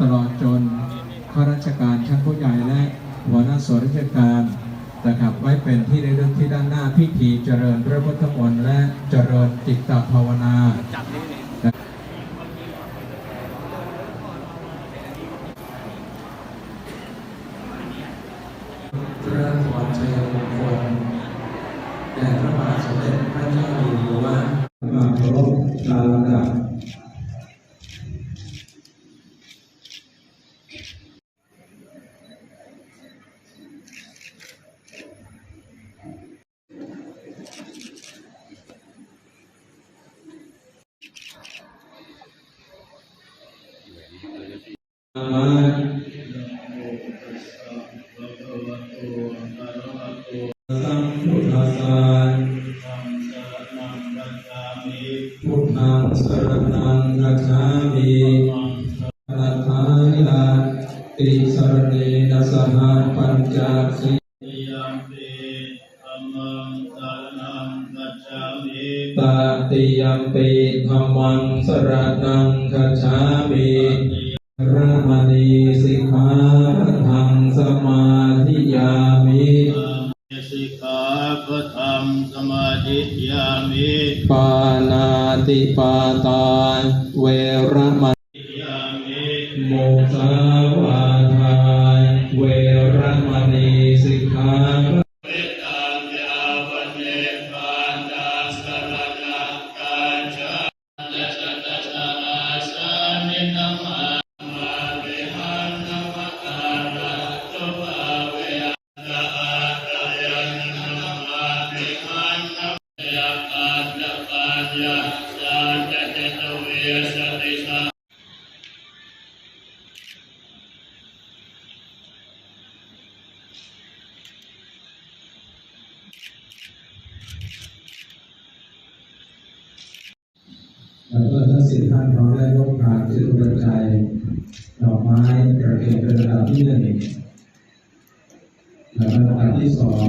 ตลอดจนข้าราชการชั้นผู้ใหญ่และหัวหน้าส่วนราชการนะครับไว้เป็นที่ได้เรื่องที่ด้านหน้าพิธีเจริญพระพุทธมนต์และเจริญจิตตภาวนาพระพรชัยมงคลแด่พระ ติสรเนนะสหปัญจสิยัมปิธัมมังสรณังกัจฉามิตาติยัมปิธรรมังสรณังคัจฉามิระมณีสิกขาทังสมาธิยามิสิกขาปะทังสมาธิยามิปานาติปาตาเวระม แล้วก็ทั้งสิบท่านพร้อมได้ร่วมทานจิตอุใจดอกไม้ประเคนเป็นระดับที่หนึ่งแล้วก็ระดับที่สอง